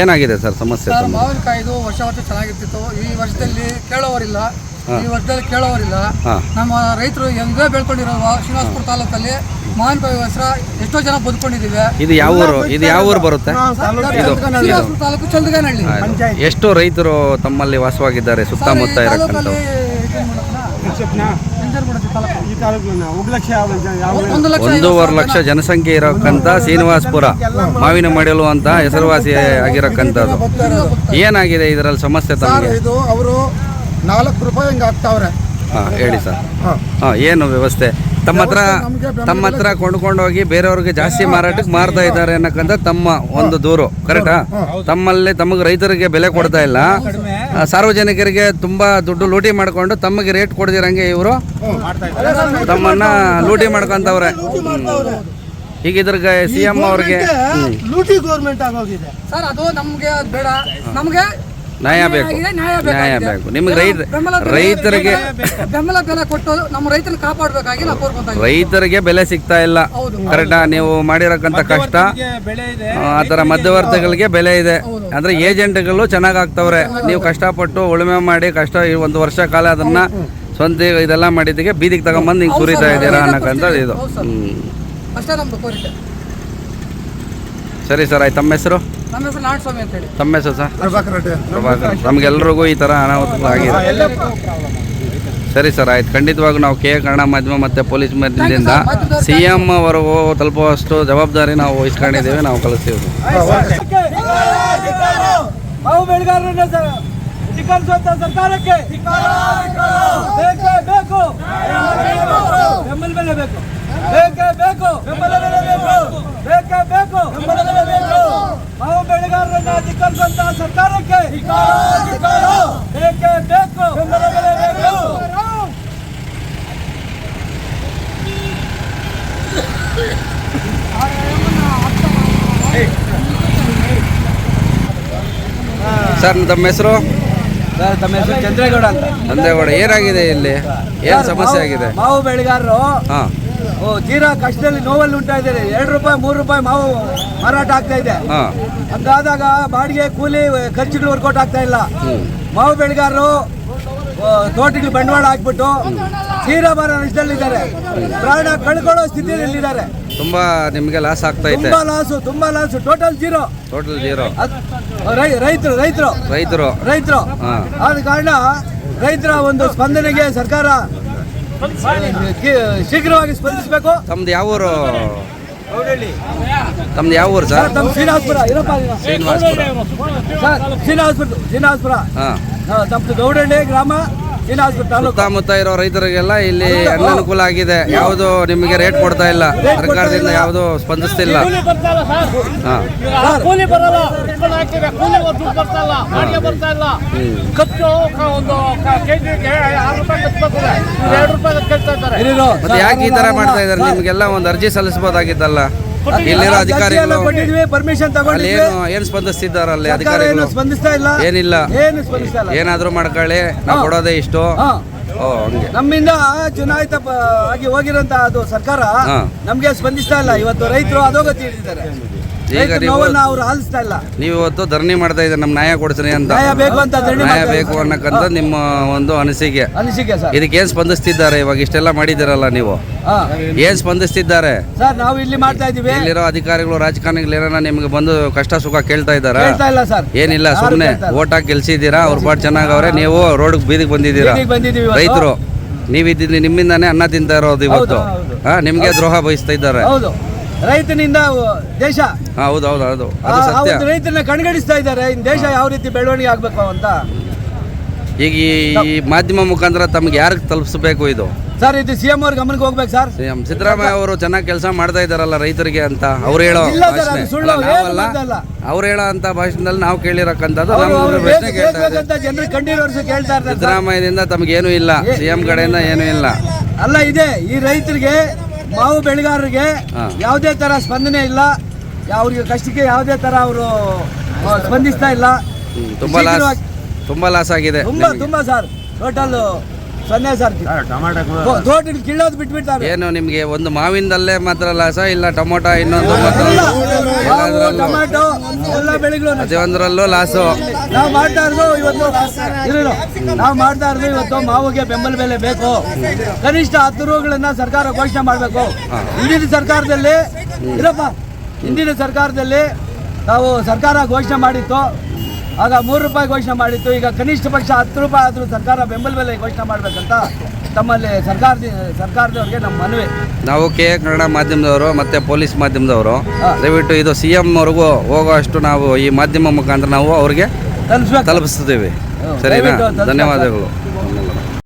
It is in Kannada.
ಏನಾಗಿದೆ ಸರ್ ಸಮಸ್ಯೆ ಸರ್ ಮಾವಿನಕಾಯಿದು ವರ್ಷ ವರ್ಷ ಚೆನ್ನಾಗಿರ್ತಿತ್ತು. ಈ ವರ್ಷದಲ್ಲಿ ಕೇಳೋರಿಲ್ಲ ಈ ವರ್ಷದಲ್ಲಿ ಕೇಳೋರಿಲ್ಲ ನಮ್ಮ ರೈತರು ಹೆಂಗ ಬೆಳ್ಕೊಂಡಿರೋ ಶ್ರೀನಿವಾಸಪುರ ತಾಲೂಕಲ್ಲಿ ಮಾವಿನಕಾಯಿ ಹೆಸರ ಎಷ್ಟೋ ಜನ ಬದುಕೊಂಡಿದ್ದೀವಿ. ಇದು ಯಾವ ಊರು? ಇದು ಯಾವ ಊರು ಬರುತ್ತೆ? ಶ್ರೀನಿವಾಸಪುರ ತಾಲೂಕು ಚಂದಗಾನಹಳ್ಳಿ. ಆಯ್ತು. ಎಷ್ಟು ರೈತರು ತಮ್ಮಲ್ಲಿ ವಾಸವಾಗಿದ್ದಾರೆ ಸುತ್ತಮುತ್ತ ಇರಕ್ಕಂತ ಒಂದೂವರೆ ಲಕ್ಷ ಜನಸಂಖ್ಯೆ ಇರೋಕ್ಕಂಥ ಶ್ರೀನಿವಾಸಪುರ ಮಾವಿನ ಮಡಿಲು ಅಂತ ಹೆಸರುವಾಸಿ ಆಗಿರಕ್ಕಂಥದ್ದು. ಏನಾಗಿದೆ ಇದರಲ್ಲಿ ಸಮಸ್ಯೆ ತಮ್ಮ ತಮಗೆ? ಇದು ಅವರು ನಾಲ್ಕು ರೂಪಾಯಿ ಹಿಂಗೆ ಆಗ್ತಾವ್ರೆ ಹಾಂ ಹೇಳಿ ಸರ್. ಹಾಂ. ಏನು ವ್ಯವಸ್ಥೆ? ತಮ್ಮ ಹತ್ರ ತಮ್ಮ ಹತ್ರ ಕೊಂಡ್ಕೊಂಡೋಗಿ ಬೇರೆಯವ್ರಿಗೆ ಜಾಸ್ತಿ ಮಾರಾಟಕ್ಕೆ ಮಾರ್ತಾ ಇದ್ದಾರೆ ಅನ್ನಕ್ಕಂತ ತಮ್ಮ ಒಂದು ದೂರು ಕರೆಕ್ಟಾ ತಮ್ಮಲ್ಲಿ ತಮಗೆ ರೈತರಿಗೆ ಬೆಲೆ ಕೊಡ್ತಾ ಇಲ್ಲ. ಸಾರ್ವಜನಿಕರಿಗೆ ತುಂಬ ದುಡ್ಡು ಲೂಟಿ ಮಾಡ್ಕೊಂಡು ತಮಗೆ ರೇಟ್ ಕೊಡ್ದಿರಂಗೆ ಇವರು. ತಮ್ಮನ್ನ ಲೂಟಿ ಮಾಡ್ಕೊಂತವ್ರೆ. ಈಗ ಇದ್ರಿಗೆ ಸಿ ಎಂ ಅವ್ರಿಗೆ ಲೂಟಿ ಗೌರ್ಮೆಂಟ್ ಆಗೋಗಿದೆ. ಸರ್ ಅದು ನಮ್ಗೆ ಅದ್ ಬೇಡ. ನಮ್ಗೆ ನ್ಯಾಯ ಬೇಕು. ನ್ಯಾಯ ಬೇಕು. ನಿಮಗೆ ರೈತ ರೈತರಿಗೆ ಬೆಂಬಲ ಬೆಲೆ ಕೊಟ್ಟು ನಮ್ಮ ರೈತನ ಕಾಪಾಡಬೇಕಾಗಿ ನಾವು ಕೋರ್ಕೊಂತ ರೈತರಿಗೆ ಬೆಲೆ ಸಿಗ್ತಾ ಇಲ್ಲ. ಕರೆಕ್ಟಾ ನೀವು ಮಾಡಿರಕ್ಕಂತ ಕಷ್ಟ. ಆ, ಥರ ಮಧ್ಯವರ್ತಿಗಳಿಗೆ ಬೆಲೆ ಇದೆ. ಅಂದ್ರೆ ಏಜೆಂಟ್ಗಳು ಚೆನ್ನಾಗಿ ಆಗ್ತವ್ರೆ ನೀವು ಕಷ್ಟಪಟ್ಟು ಉಳುಮೆ ಮಾಡಿ ಕಷ್ಟ ಈ ಒಂದು ವರ್ಷ ಕಾಲ ಅದನ್ನ ಸ್ವಂತ ಇದೆಲ್ಲ ಮಾಡಿದ್ದಕ್ಕೆ ಬೀದಿಗೆ ತಗೊಂಬಂದು ಹಿಂಗೆ ಸುರಿತಾ ಇದ್ದೀರಾ ಅನ್ನಕ್ಕಂಥದ್ದು ಇದು. ಸರಿ ಸರ್ ಆಯ್ತು. ತಮ್ಮ ಹೆಸರು? ನಮ್ಮ ಹೆಸರು ತಮ್ಮ ಹೆಸರು ಸರ್? ಪ್ರಭಾಕರ್ ರೆಡ್ಡಿ ಪ್ರಭಾಕರ್ ನಮಗೆಲ್ರಿಗೂ ಈ ಥರ ಆಗಿದೆ. ಸರಿ ಸರ್ ಆಯ್ತು. ಖಂಡಿತವಾಗೂ ನಾವು ಕೆ ಕನ್ನಡ ಮಾಧ್ಯಮ ಮತ್ತು ಪೊಲೀಸ್ ಮಾಧ್ಯಮದಿಂದ ಸಿ ಎಂ ಅವರೆಗೂ ತಲುಪುವಷ್ಟು ಜವಾಬ್ದಾರಿ ನಾವು ವಹಿಸ್ಕೊಂಡಿದ್ದೇವೆ ನಾವು ಕಲಿಸ್ತೀವಿ ಮಾವು ಬೆಳೆಗಾರರನ್ನ ಧಿಕ್ಕರಿಸುವಂತ ಸರ್ಕಾರಕ್ಕೆ. ಬೇಕೇ ಬೇಕು ಬೆಂಬಲ ಬೆಲೆ ಬೇಕು ಬೇಕೇ ಬೇಕು ಬೆಂಬಲ ಬೆಲೆ ಬೇಕು ಮಾವು ಧಿಕ್ಕರಿಸುವಂತ ಸರ್ಕಾರಕ್ಕೆ. ಬೇಕೇ ಬೇಕು? ಬೆಂಬಲ ಬೆಲೆ ಬೇಕು? ಸರ್ ತಮ್ಮ ಹೆಸರು? ಸರ್ ತಮ್ಮ ಹೆಸರು ಚಂದ್ರೇಗೌಡ ಅಂತ. ಚಂದ್ರೇಗೌಡ ಏನಾಗಿದೆ ಇಲ್ಲಿ? ಏನು ಸಮಸ್ಯೆ ಆಗಿದೆ? ಮಾವು ಬೆಳೆಗಾರರು ಹಾಂ. ತೀರಾ ಕಷ್ಟದಲ್ಲಿ ನೋವಲ್ಲಿ ಉಂಟಾ ಇದ್ದಾರೆ. ಎರಡು ರೂಪಾಯಿ ಮೂರು ರೂಪಾಯಿ ಮಾವು ಮಾರಾಟ ಆಗ್ತಾ ಇದೆ. ಹಂಗಾದಾಗ ಬಾಡಿಗೆ ಕೂಲಿ ಖರ್ಚುಗಳು ವರ್ಕೌಟ್ ಆಗ್ತಾ ಇಲ್ಲ. ಮಾವು ಬೆಳೆಗಾರರು ತೋಟಗಳು ಬಂಡವಾಳ ಹಾಕ್ಬಿಟ್ಟು ತೀರಾ ಬರ ನಷ್ಟದಲ್ಲಿದ್ದಾರೆ ಪ್ರಾಣ ಕಳ್ಕೊಳ್ಳೋ ಸ್ಥಿತಿಯಲ್ಲಿದ್ದಾರೆ. ತುಂಬಾ ನಿಮಗೆ ಲಾಸ್ ಆಗ್ತಾ ಇದೆ. ತುಂಬಾ ಲಾಸ್ ತುಂಬಾ loss total zero total zero ರೈತರು ರೈತರು. ರೈತರು. ರೈತರು. ಆದ ಕಾರಣ ರೈತರ ಒಂದು ಸ್ಪಂದನೆಗೆ ಸರ್ಕಾರ ಶೀಘ್ರವಾಗಿ ಸ್ಪಂದಿಸಬೇಕು ತಮ್ದು ಯಾವ ಊರು? ತಮ್ದು ಯಾವ ಊರು ಸರ್? ತಮ್ಮ ಶ್ರೀನಿವಾಸಪುರ ಇರಪ್ಪ. ಶ್ರೀನಿವಾಸಪುರ. ಸರ್ ಶ್ರೀನಿವಾಸಪುರ ಶ್ರೀನಿವಾಸಪುರ. ಹಾಂ. ತಮ್ಮದು ಗೌಡಳ್ಳಿ ಗ್ರಾಮ. ಸುತ್ತಮುತ್ತ ಇರೋ ರೈತರಿಗೆಲ್ಲ ಇಲ್ಲಿ ಅನುಕೂಲ ಆಗಿದೆ. ಯಾವುದು ನಿಮಗೆ ರೇಟ್ ಕೊಡ್ತಾ ಇಲ್ಲ. ಸರ್ಕಾರದಿಂದ ಯಾವುದು ಸ್ಪಂದಿಸ್ತಿಲ್ಲ. ಇದ್ದಾರೆ ಮತ್ತೆ ಯಾಕೆ ಈ ತರ ಮಾಡ್ತಾ ಇದಾರೆ ನಿಮ್ಗೆಲ್ಲ ಒಂದು ಅರ್ಜಿ ಸಲ್ಲಿಸಬಹುದಾಗಿದ್ದಲ್ಲ ಇಲ್ಲಿರೋ ಅಧಿಕಾರಿಗಳು ಕೊಟ್ಟಿದ್ವಿ ಪರ್ಮಿಷನ್ ತಗೊಂಡಿದ್ವಿ. ಏನು ಏನು ಸ್ಪಂದಿಸ್ತಿದ್ದಾರೆ ಅಲ್ಲಿ ಅಧಿಕಾರಿಗಳು? ಸ್ಪಂದಿಸ್ತಾ ಇಲ್ಲ? ಏನಿಲ್ಲ. ಏನು ಸ್ಪಂದಿಸ್ತಾ ಇಲ್ಲ? ಏನಾದ್ರೂ ಮಾಡ್ಕೊಳ್ಳಿ. ನಾವು ಕೊಡೋದೇ ಇಷ್ಟು. ನಮ್ಮಿಂದ ಚುನಾಯಿತ ಆಗಿ ಹೋಗಿರೋಂತ ಅದು ಸರ್ಕಾರ. ನಮ್ಗೆ ಸ್ಪಂದಿಸ್ತಾ ಇಲ್ಲ. ಇವತ್ತು ರೈತರು ಅದೋಗತಿ ಹಿಡಿದಿದ್ದಾರೆ. ಈಗ ನೀವು ನೋವನ್ನ ಅವ್ರು ಆಲಿಸ್ತಾ ಇಲ್ಲ. ನೀವು ಇವತ್ತು ಧರಣಿ ಮಾಡ್ತಾ ಇದ್ದಾರೆ ನಮ್ಮ ನ್ಯಾಯ ಕೊಡ್ತೀನಿ ಅಂತ. ನ್ಯಾಯ ಬೇಕು ಅಂತ ಧರಣಿ ನ್ಯಾಯ ಮಾಡ್ತಾ ಬೇಕು ಇದ್ದಾರೆ. ಅನ್ನಕ್ಕಂತ ನಿಮ್ಮ ಒಂದು ಅನಿಸಿಕೆ. ಅನಿಸಿಕೆ ಸರ್. ಇದಕ್ಕೆ ಏನ್ ಸ್ಪಂದಿಸ್ತಿದ್ದಾರೆ? ಇವಾಗ ಇಷ್ಟೆಲ್ಲ ಮಾಡಿದಿರಲ್ಲ ನೀವು. ಹಾ. ಏನ್ ಸ್ಪಂದಿಸ್ತಿದ್ದಾರೆ? ಸರ್ ನಾವು ಇಲ್ಲಿ ಮಾಡ್ತಾ ಇದೀವಿ ಇಲ್ಲಿರೋ ಅಧಿಕಾರಿಗಳು ರಾಜಕಾರಣಿಗಳು ಏನಾರ ನಿಮ್ಗೆ ಬಂದು ಕಷ್ಟ ಸುಖ ಕೇಳ್ತಾ ಇದ್ದಾರಾ? ಹೇಳ್ತಾ ಇಲ್ಲ ಸರ್. ಏನಿಲ್ಲ ಸುಮ್ನೆ ಸುಮ್ಮನೆ ಕೇಳ್ತಾ ಇಲ್ಲ. ಓಟ್ ಹಾಕಿ ಗೆಲ್ಸಿದ್ದೀರಾ? ಅವ್ರ ಪಾಟ್ ಚೆನ್ನಾಗವ್ರೆ ನೀವು ರೋಡ್ ಬೀದಿಗೆ ಬಂದಿದ್ದೀರಾ? ಬೀದಿಗೆ ಬಂದಿದ್ದೀವಿ ಇವತ್ತು. ರೈತರು ನೀವಿದ್ದೀನಿ ನಿಮ್ಮಿಂದಾನೇ ಅನ್ನ ತಿಂತಾ ಇರೋದು ಇವತ್ತು. ಹೌದು, ಹೌದು. ಹಾ ನಿಮ್ಗೆ ದ್ರೋಹ ಬಯಸ್ತಾ ಇದ್ದಾರೆ. ಹೌದು. ರೈತನಿಂದ ದೇಶ. ಹೌದು ಹೌದು ಹೌದು. ರೈತನ ಕಣ್ಗಡಿಸ್ತಾ ಇದ್ದಾರೆ. ಇನ್ ದೇಶ ಯಾವ ರೀತಿ ಬೆಳವಣಿಗೆ ಆಗ್ಬೇಕು ಅಂತ. ಈಗ ಈ- ಮಾಧ್ಯಮ ಮುಖಾಂತರ ತಮ್ಗೆ ಯಾರಿಗೆ ತಲುಪಿಸಬೇಕು ಇದು? ಸರ್ ಇದು ಸಿ ಎಂ ಅವ್ರ ಗಮನಕ್ಕೆ ಹೋಗ್ಬೇಕು ಸರ್. ಸಿಎಂ ಸಿದ್ದರಾಮಯ್ಯ ಅವರು ಚೆನ್ನಾಗಿ ಕೆಲಸ ಮಾಡ್ತಾ ಇದಾರಲ್ಲ ರೈತರಿಗೆ ಅಂತ ಅವ್ರು ಹೇಳೋ ಅವ್ರು ಹೇಳೋ ಅಂತ ಭಾಷಣದಲ್ಲಿ ನಾವು ಕೇಳಿರಕ್ಕಂಥದ್ದು. ಸಿದ್ದರಾಮಯ್ಯದಿಂದ ಬೇಕು- ಕೇಳ್ತಾ ಕಂಡಿರೋರ್ಸು ಇರ್ತಾರೆ ಸಿದ್ದರಾಮಯ್ಯದಿಂದ ತಮಗೇನು ಇಲ್ಲ. ಸಿಎಂ ಕಡೆಯಿಂದ ಏನೂ ಇಲ್ಲ. ಅಲ್ಲ ಇದೆ. ಈ ರೈತರಿಗೆ ಮಾವು ಬೆಳೆಗಾರರಿಗೆ ಯಾವುದೇ ತರ ಸ್ಪಂದನೆ ಇಲ್ಲ. ಅವ್ರಿಗೆ ಕಷ್ಟಕ್ಕೆ ಯಾವುದೇ ತರ ಅವರು ಸ್ಪಂದಿಸ್ತಾ ಇಲ್ಲ. ತುಂಬಾ ಲಾಸ್ ತುಂಬಾ ಲಾಸ್ ಆಗಿದೆ ತುಂಬಾ ತುಂಬಾ ಸರ್. ಟೋಟಲ್ ಸೊನ್ನೆ ಸರ್ ತೋಟಗಳು ಕೀಳೋದು ಬಿಟ್ಬಿಡ್ತಾರೆ. ಏನು ನಿಮಗೆ ಒಂದು ಮಾವಿನದಲ್ಲೇ ಮಾತ್ರ ಲಾಸ ಇಲ್ಲ ಟೊಮೊಟೊ ಇನ್ನೊಂದು ಟೊಮ್ಯಾಟೊ ಎಲ್ಲ ಬೆಳೆಗಳು ಪ್ರತಿಯೊಂದರಲ್ಲೂ ಲಾಸು. ನಾವು ಮಾಡ್ತಾ ಇರೋದು ಇವತ್ತು ಇರು, ಇರು. ನಾವು ಮಾಡ್ತಾ ಇರೋದು ಇವತ್ತು ಮಾವಿಗೆ ಬೆಂಬಲ ಬೆಲೆ ಬೇಕು. ಕನಿಷ್ಠ ಹತ್ತು ರೂಗಳನ್ನ ಸರ್ಕಾರ ಘೋಷಣೆ ಮಾಡಬೇಕು. ಹಿಂದಿನ ಸರ್ಕಾರದಲ್ಲಿ ಇರಪ್ಪ ಹಿಂದಿನ ಸರ್ಕಾರದಲ್ಲಿ ನಾವು ಸರ್ಕಾರ ಘೋಷಣೆ ಮಾಡಿತ್ತು. ಆಗ ಮೂರು ರೂಪಾಯಿ ಘೋಷಣೆ ಮಾಡಿತ್ತು. ಈಗ ಕನಿಷ್ಠ ಪಕ್ಷ ಹತ್ತು ರೂಪಾಯಿ ಆದರೂ ಸರ್ಕಾರ ಬೆಂಬಲ ಬೆಲೆ ಘೋಷಣೆ ಮಾಡಬೇಕಂತ ತಮ್ಮಲ್ಲಿ ಸರ್ಕಾರದ ಸರ್ಕಾರದವ್ರಿಗೆ ನಮ್ಮ ಮನವಿ. ನಾವು ಕೆ ಎ ಕನ್ನಡ ಮಾಧ್ಯಮದವರು ಮತ್ತು ಪೊಲೀಸ್ ಮಾಧ್ಯಮದವರು ದಯವಿಟ್ಟು ಇದು ಸಿ ಎಮ್ವರೆಗೂ ಹೋಗುವಷ್ಟು ನಾವು ಈ ಮಾಧ್ಯಮ ಮುಖಾಂತರ ನಾವು ಅವ್ರಿಗೆ ತಲುಪಿಸ್ತೀವಿ. ಸರಿನಾ? ಧನ್ಯವಾದಗಳು.